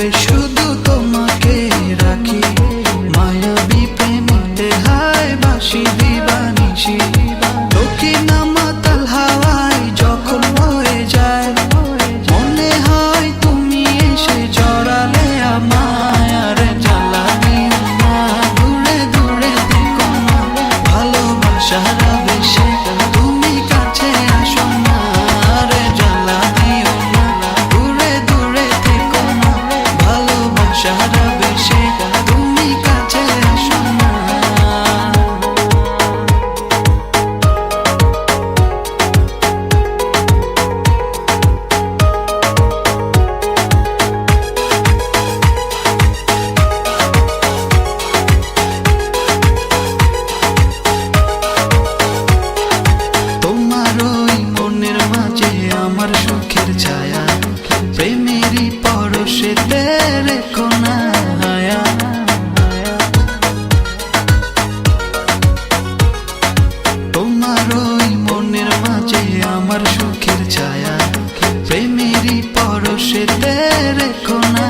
Parish. ছায়া প্রেমেরই পরশেতে রেখো না